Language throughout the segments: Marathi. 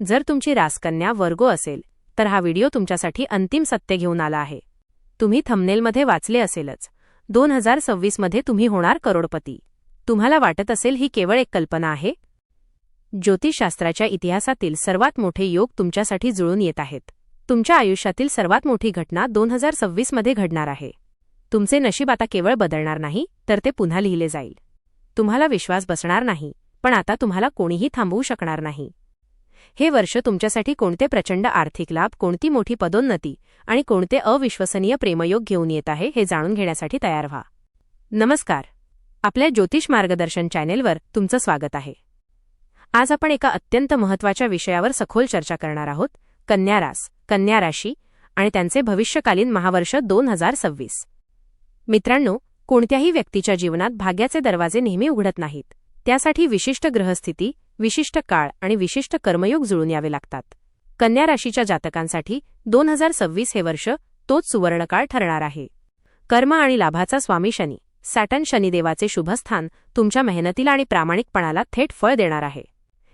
जर तुमची रासकन्या वर्गो असेल तर हा व्हिडिओ तुमच्यासाठी अंतिम सत्य घेऊन आला आहे. तुम्ही थंबनेलमध्ये वाचले असेलच. दोन हजार सव्वीसमध्ये तुम्ही होणार करोडपती. तुम्हाला वाटत असेल ही केवळ एक कल्पना आहे? ज्योतिषशास्त्राच्या इतिहासातील सर्वात मोठे योग तुमच्यासाठी जुळून येत आहेत. तुमच्या आयुष्यातील सर्वात मोठी घटना दोन हजार सव्वीसमध्ये घडणार आहे. तुमचे नशीब आता केवळ बदलणार नाही तर ते पुन्हा लिहिले जाईल. तुम्हाला विश्वास बसणार नाही पण आता तुम्हाला कोणीही थांबवू शकणार नाही. हे वर्ष तुमच्यासाठी कोणते प्रचंड आर्थिक लाभ कोणती मोठी पदोन्नती आणि कोणते अविश्वसनीय प्रेमयोग घेऊन येत आहे हे जाणून घेण्यासाठी तयार व्हा. नमस्कार. आपल्या ज्योतिष मार्गदर्शन चॅनेलवर तुमचं स्वागत आहे. आज आपण एका अत्यंत महत्त्वाच्या विषयावर सखोल चर्चा करणार आहोत कन्या रास कन्या राशी आणि त्यांचे भविष्यकालीन महावर्ष दोन हजार सव्वीस. मित्रांनो कोणत्याही व्यक्तीच्या जीवनात भाग्याचे दरवाजे नेहमी उघडत नाहीत. त्यासाठी विशिष्ट ग्रहस्थिती विशिष्ट काळ आणि विशिष्ट कर्मयोग जुळून यावे लागतात. कन्या राशीच्या जातकांसाठी दोन हजार सव्वीस हे वर्ष तोच सुवर्णकाळ ठरणार आहे. कर्म आणि लाभाचा स्वामी शनी सॅटन शनिदेवाचे शुभस्थान तुमच्या मेहनतीला आणि प्रामाणिकपणाला थेट फळ देणार आहे.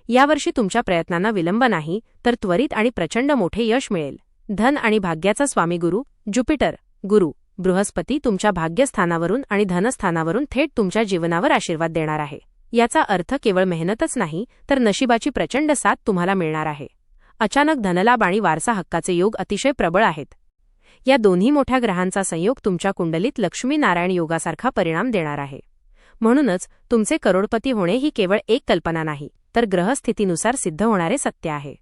यावर्षी तुमच्या प्रयत्नांना विलंब नाही तर त्वरित आणि प्रचंड मोठे यश मिळेल. धन आणि भाग्याचा स्वामी गुरु ज्युपिटर गुरु बृहस्पती तुमच्या भाग्यस्थानावरून आणि धनस्थानावरून थेट तुमच्या जीवनावर आशीर्वाद देणार आहे. याचा अर्थ केवळ मेहनतच नाही तर नशिबाची प्रचंड साथ तुम्हाला मिळणार आहे. अचानक धनलाभ आणि वारसा हक्काचे योग अतिशय प्रबळ आहेत. या दोन्ही मोठ्या ग्रहांचा संयोग तुमच्या कुंडलीत लक्ष्मीनारायण योगासारखा परिणाम देणार आहे. म्हणूनच तुमचे करोडपती होणे ही केवळ एक कल्पना नाही तर ग्रहस्थितीनुसार सिद्ध होणारे सत्य आहे.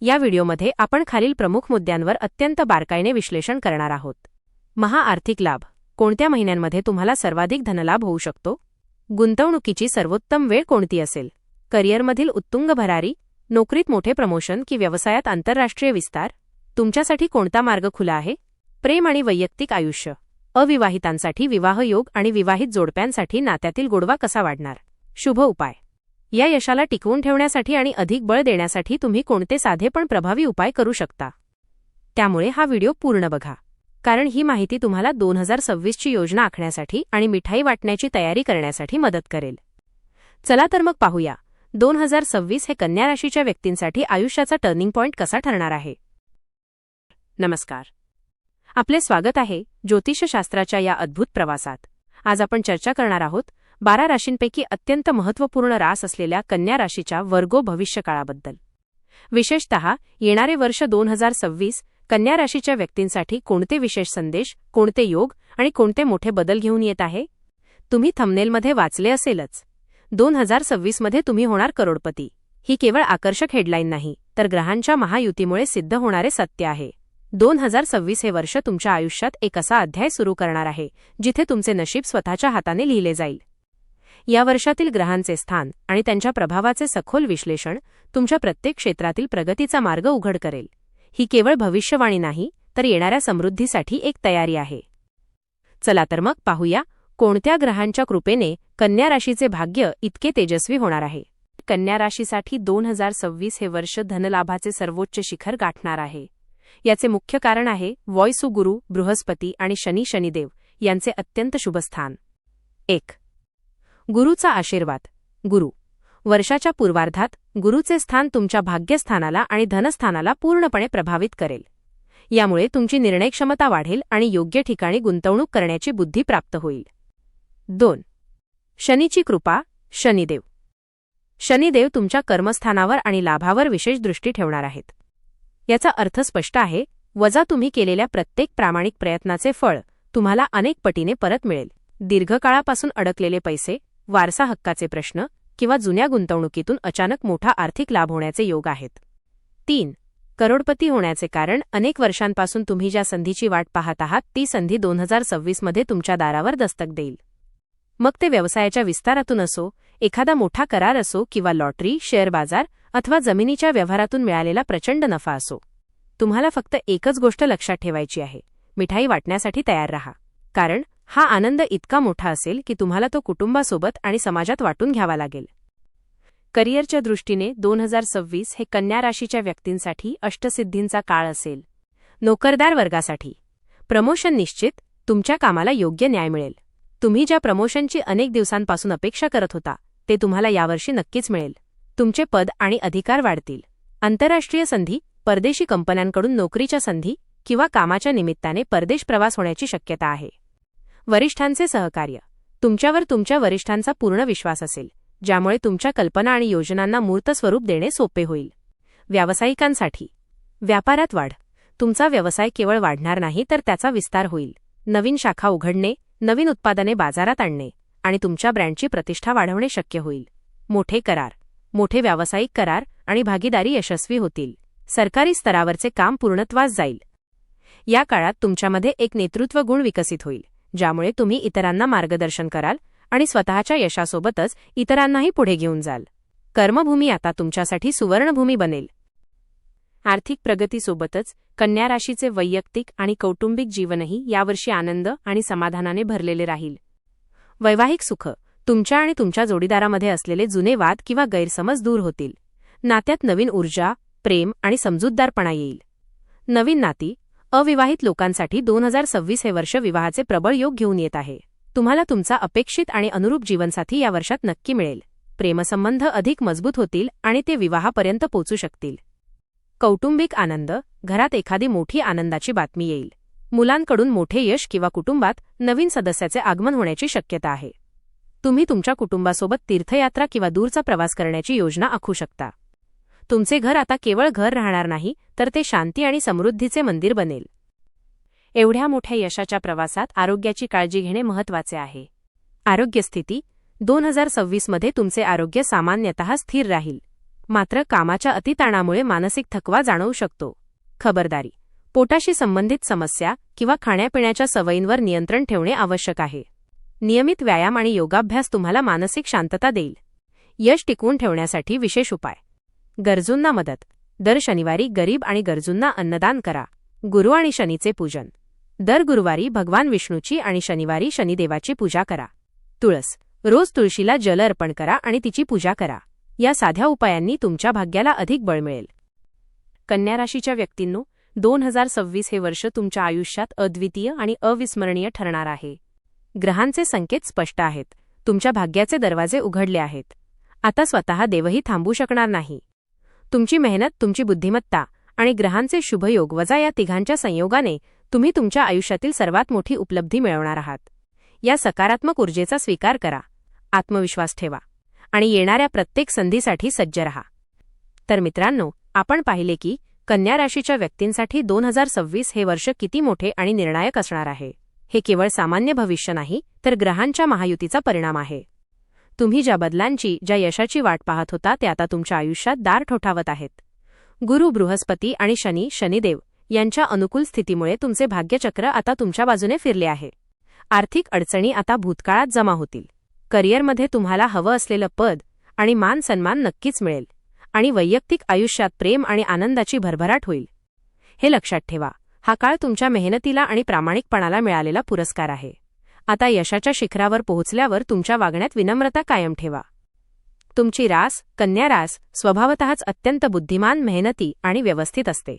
या व्हिडिओमध्ये आपण खालील प्रमुख मुद्द्यांवर अत्यंत बारकाईने विश्लेषण करणार आहोत. महाआर्थिक लाभ. कोणत्या महिन्यांमध्ये तुम्हाला सर्वाधिक धनलाभ होऊ शकतो? गुंतवणुकीची सर्वोत्तम वेळ कोणती असेल? करिअरमधील उत्तुंग भरारी नोकरीत मोठे प्रमोशन की व्यवसायात आंतरराष्ट्रीय विस्तार? तुमच्यासाठी कोणता मार्ग खुला आहे? प्रेम आणि वैयक्तिक आयुष्य. अविवाहितांसाठी विवाहयोग आणि विवाहित जोडप्यांसाठी नात्यातील गोडवा कसा वाढणार? शुभ उपाय. या यशाला टिकवून ठेवण्यासाठी आणि अधिक बळ देण्यासाठी तुम्ही कोणते साधे पण प्रभावी उपाय करू शकता. त्यामुळे हा व्हिडिओ पूर्ण बघा. कारण ही माहिती तुम्हाला दोन हजार सव्वीसची योजना आखण्यासाठी आणि मिठाई वाटण्याची तयारी करण्यासाठी मदत करेल. चला तर मग पाहूया. दोन हजार सव्वीस हे कन्या राशीच्या व्यक्तींसाठी आयुष्याचा टर्निंग पॉइंट कसा ठरणार आहे? नमस्कार. आपले स्वागत आहे ज्योतिषशास्त्राच्या या अद्भुत प्रवासात. आज आपण चर्चा करणार आहोत बारा राशींपैकी अत्यंत महत्त्वपूर्ण रास असलेल्या कन्या राशीच्या वर्गो भविष्यकाळाबद्दल. विशेषतः येणारे वर्ष दोन हजार सव्वीस कन्या राशीच्या व्यक्तींसाठी कोणते विशेष संदेश कोणते योग आणि कोणते मोठे बदल घेऊन येत आहे? तुम्ही थंबनेलमध्ये वाचले असेलच. दोन हजार सव्वीसमध्ये तुम्ही होणार करोडपती. ही केवळ आकर्षक हेडलाईन नाही तर ग्रहांच्या महायुतीमुळे सिद्ध होणारे सत्य आहे. दोन हजार सव्वीस हे वर्ष तुमच्या आयुष्यात एक असा अध्याय सुरू करणार आहे जिथे तुमचे नशीब स्वतःच्या हाताने लिहिले जाईल. या वर्षातील ग्रहांचे स्थान आणि त्यांच्या प्रभावाचे सखोल विश्लेषण तुमच्या प्रत्येक क्षेत्रातील प्रगतीचा मार्ग उघड करेल. ही केवळ भविष्यवाणी नाही तर येणाऱ्या समृद्धीसाठी एक तयारी आहे. चला तर मग पाहूया कोणत्या ग्रहांच्या कृपेने कन्या राशीचे भाग्य इतके तेजस्वी होणार आहे? कन्या राशीसाठी दोन हजार सव्वीस हे वर्ष धनलाभाचे सर्वोच्च शिखर गाठणार आहे. याचे मुख्य कारण आहे वॉयसु गुरु बृहस्पती आणि शनी शनिदेव यांचे अत्यंत शुभस्थान एक. गुरुचा आशीर्वाद. गुरु वर्षाच्या पूर्वार्धात गुरुचे स्थान तुमच्या भाग्यस्थानाला आणि धनस्थानाला पूर्णपणे प्रभावित करेल. यामुळे तुमची निर्णयक्षमता वाढेल आणि योग्य ठिकाणी गुंतवणूक करण्याची बुद्धी प्राप्त होईल. दोन. शनीची कृपा शनिदेव. शनिदेव तुमच्या कर्मस्थानावर आणि लाभावर विशेष दृष्टी ठेवणार आहेत. याचा अर्थ स्पष्ट आहे वजा तुम्ही केलेल्या प्रत्येक प्रामाणिक प्रयत्नाचे फळ तुम्हाला अनेक पटीने परत मिळेल. दीर्घकाळापासून अडकलेले पैसे वारसा हक्काचे प्रश्न किंवा जुन्या गुंतवणुकीतून अचानक मोठा आर्थिक लाभ होण्याचे योग आहेत. तीन करोडपती होण्याचे कारण अनेक वर्षांपासून तुम्ही ज्या संधीची वाट पाहत आहात ती संधी दोन हजार सव्वीसमध्ये तुमच्या दारावर दस्तक देईल. मग ते व्यवसायाच्या विस्तारातून असो एखादा मोठा करार असो किंवा लॉटरी शेअर बाजार अथवा जमिनीच्या व्यवहारातून मिळालेला प्रचंड नफा असो. तुम्हाला फक्त एकच गोष्ट लक्षात ठेवायची आहे मिठाई वाटण्यासाठी तयार रहा. कारण हा आनंद इतका मोठा असेल की तुम्हाला तो कुटुंबासोबत आणि समाजात वाटून घ्यावा लागेल. करिअरच्या दृष्टीने दोन हजार सव्वीस हे कन्या राशीच्या व्यक्तींसाठी अष्टसिद्धींचा काळ असेल. नोकरदार वर्गासाठी. प्रमोशन निश्चित तुमच्या कामाला योग्य न्याय मिळेल. तुम्ही ज्या प्रमोशनची अनेक दिवसांपासून अपेक्षा करत होता ते तुम्हाला यावर्षी नक्कीच मिळेल. तुमचे पद आणि अधिकार वाढतील. आंतरराष्ट्रीय संधी परदेशी कंपन्यांकडून नोकरीच्या संधी किंवा कामाच्या निमित्ताने परदेश प्रवास होण्याची शक्यता आहे. वरिष्ठांचे सहकार्य. तुमच्यावर तुमच्या वरिष्ठांचा पूर्ण विश्वास असेल ज्यामुळे तुमच्या कल्पना आणि योजनांना मूर्त स्वरूप देणे सोपे होईल. व्यावसायिकांसाठी. व्यापारात वाढ. तुमचा व्यवसाय केवळ वाढणार नाही तर त्याचा विस्तार होईल. नवीन शाखा उघडणे नवीन उत्पादने बाजारात आणणे आणि तुमच्या ब्रँडची प्रतिष्ठा वाढवणे शक्य होईल. मोठे करार. मोठे व्यावसायिक करार आणि भागीदारी यशस्वी होतील. सरकारी स्तरावरचे काम पूर्णत्वास जाईल. या काळात तुमच्यामध्ये एक नेतृत्व गुण विकसित होईल. ज्यामुळे तुम्ही इतरांना मार्गदर्शन कराल आणि स्वतःच्या यशासोबतच इतरांनाही पुढे घेऊन जाल. कर्मभूमी आता तुमच्यासाठी सुवर्णभूमी बनेल. आर्थिक प्रगतीसोबतच कन्या राशीचे वैयक्तिक आणि कौटुंबिक जीवनही यावर्षी आनंद आणि समाधानाने भरलेले राहील. वैवाहिक सुख तुमच्या आणि तुमच्या जोडीदारामध्ये असलेले जुने वाद किंवा गैरसमज दूर होतील. नात्यात नवीन ऊर्जा प्रेम आणि समजूतदारपणा येईल. नवीन नाती अविवाहित लोकांसाठी दोन हजार सव्वीस हे वर्ष विवाहाचे प्रबळ योग घेऊन येत आहे. तुम्हाला तुमचा अपेक्षित आणि अनुरूप जीवनसाथी या वर्षात नक्की मिळेल. प्रेमसंबंध अधिक मजबूत होतील आणि ते विवाहापर्यंत पोचू शकतील. कौटुंबिक आनंद घरात एखादी मोठी आनंदाची बातमी येईल. मुलांकडून मोठे यश किंवा कुटुंबात नवीन सदस्याचे आगमन होण्याची शक्यता आहे. तुम्ही तुमच्या कुटुंबासोबत तीर्थयात्रा किंवा दूरचा प्रवास करण्याची योजना आखू शकता. तुमचे घर आता केवळ घर राहणार नाही तर ते शांती आणि समृद्धीचे मंदिर बनेल. एवढ्या मोठ्या यशाच्या प्रवासात आरोग्याची काळजी घेणे महत्त्वाचे आहे. आरोग्यस्थिती दोन हजार सव्वीसमध्ये तुमचे आरोग्य सामान्यतः स्थिर राहील. मात्र कामाच्या अतिताणामुळे मानसिक थकवा जाणवू शकतो. खबरदारी पोटाशी संबंधित समस्या किंवा खाण्यापिण्याच्या सवयींवर नियंत्रण ठेवणे आवश्यक आहे. नियमित व्यायाम आणि योगाभ्यास तुम्हाला मानसिक शांतता देईल. यश टिकवून ठेवण्यासाठी विशेष उपाय. गरजूंना मदत. दर शनिवारी गरीब आणि गरजूंना अन्नदान करा. गुरु आणि शनीचे पूजन. दर गुरुवारी भगवान विष्णूची आणि शनिवारी शनिदेवाची पूजा करा. तुळस. रोज तुळशीला जल अर्पण करा आणि तिची पूजा करा. या साध्या उपायांनी तुमच्या भाग्याला अधिक बळ मिळेल. कन्या राशीच्या व्यक्तींनो दोन हजार सव्वीस हे वर्ष तुमच्या आयुष्यात अद्वितीय आणि अविस्मरणीय ठरणार आहे. ग्रहांचे संकेत स्पष्ट आहेत. तुमच्या भाग्याचे दरवाजे उघडले आहेत. आता स्वतः देवही थांबू शकणार नाही. तुमची मेहनत तुमची बुद्धिमत्ता आणि ग्रहांचे शुभयोग वजा या तिघांच्या संयोगाने तुम्ही तुमच्या आयुष्यातील सर्वात मोठी उपलब्धी मिळवणार आहात. या सकारात्मक ऊर्जेचा स्वीकार करा. आत्मविश्वास ठेवा आणि येणाऱ्या प्रत्येक संधीसाठी सज्ज रहा. तर मित्रांनो आपण पाहिले की कन्या राशीच्या व्यक्तींसाठी दोन हजार सव्वीस हे वर्ष किती मोठे आणि निर्णायक असणार आहे. हे केवळ सामान्य भविष्य नाही तर ग्रहांच्या महायुतीचा परिणाम आहे. तुम्ही ज्या बदलांची ज्या यशाची वाट पाहत होता ते आता तुमच्या आयुष्यात दार ठोठावत आहेत. गुरु बृहस्पती आणि शनी शनिदेव यांच्या अनुकूल स्थितीमुळे तुमचे भाग्यचक्र आता तुमच्या बाजूने फिरले आहे. आर्थिक अडचणी आता भूतकाळात जमा होतील. करिअरमध्ये तुम्हाला हवं असलेलं पद आणि मान सन्मान नक्कीच मिळेल आणि वैयक्तिक आयुष्यात प्रेम आणि आनंदाची भरभराट होईल. हे लक्षात ठेवा हा काळ तुमच्या मेहनतीला आणि प्रामाणिकपणाला मिळालेला पुरस्कार आहे. आता यशाच्या शिखरावर पोहोचल्यावर तुमच्या वागण्यात विनम्रता कायम ठेवा. तुमची रास कन्या रास स्वभावतःच अत्यंत बुद्धिमान मेहनती आणि व्यवस्थित असते.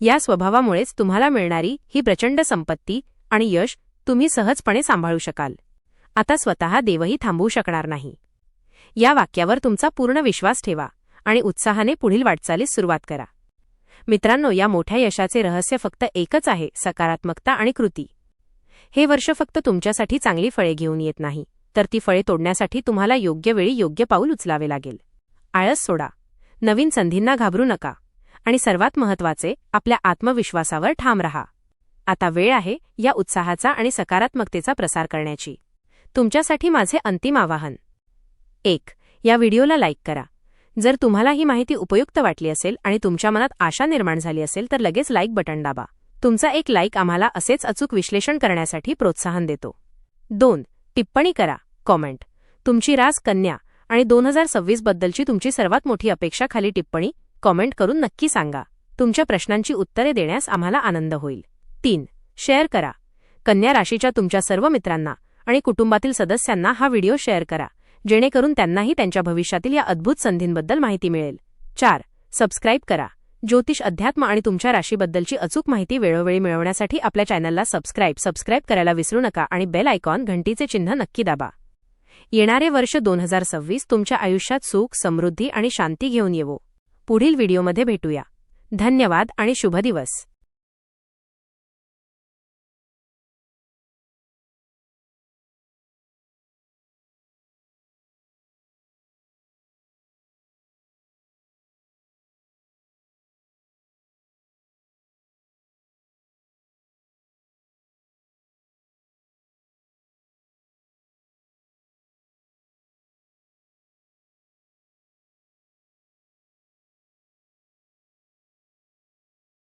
या स्वभावामुळेच तुम्हाला मिळणारी ही प्रचंड संपत्ती आणि यश तुम्ही सहजपणे सांभाळू शकाल. आता स्वतः देवही थांबवू शकणार नाही. या वाक्यावर तुमचा पूर्ण विश्वास ठेवा आणि उत्साहाने पुढील वाटचालीस सुरुवात करा. मित्रांनो या मोठ्या यशाचे रहस्य फक्त एकच आहे सकारात्मकता आणि कृती. हे वर्ष फक्त तुमच्यासाठी चांगली फळे घेऊन येत नाही. तर ती फळे तोडण्यासाठी तुम्हाला योग्य वेळी योग्य पाऊल उचलावे लागेल. आळस सोडा. नवीन संधींना घाबरू नका. आणि सर्वात महत्त्वाचे आपल्या आत्मविश्वासावर ठाम रहा. आता वेळ आहे या उत्साहाचा आणि सकारात्मकतेचा प्रसार करण्याची. तुमच्यासाठी माझे अंतिम आवाहन. एक या व्हिडिओला लाईक करा. जर तुम्हाला ही माहिती उपयुक्त वाटली असेल आणि तुमच्या मनात आशा निर्माण झाली असेल तर लगेच लाईक बटन दाबा. तुमचा एक लाईक आम्हाला असेच अचूक विश्लेषण करण्यासाठी प्रोत्साहन देतो. दोन टिप्पणी करा. कॉमेंट तुमची रास कन्या आणि दोन हजार सव्वीस बद्दलची तुमची सर्वात मोठी अपेक्षा खाली टिप्पणी. कॉमेंट करून नक्की सांगा. तुमच्या प्रश्नांची उत्तरे देण्यास आम्हाला आनंद होईल. तीन शेअर करा. कन्या राशीच्या तुमच्या सर्व मित्रांना आणि कुटुंबातील सदस्यांना हा व्हिडिओ शेअर करा. जेणेकरून त्यांनाही त्यांच्या भविष्यातील या अद्भुत संधींबद्दल माहिती मिळेल. चार सबस्क्राईब करा. ज्योतिष अध्यात्म आणि तुमच्या राशीबद्दलची अचूक माहिती वेळोवेळी मिळवण्यासाठी आपल्या चॅनलला सबस्क्राईब सबस्क्राईब करायला विसरू नका आणि बेल आयकॉन घंटीचे चिन्ह नक्की दाबा. येणारे वर्ष दोन हजार सव्वीस तुमच्या आयुष्यात सुख समृद्धी आणि शांती घेऊन येवो. पुढील व्हिडिओमध्ये भेटूया. धन्यवाद आणि शुभ दिवस.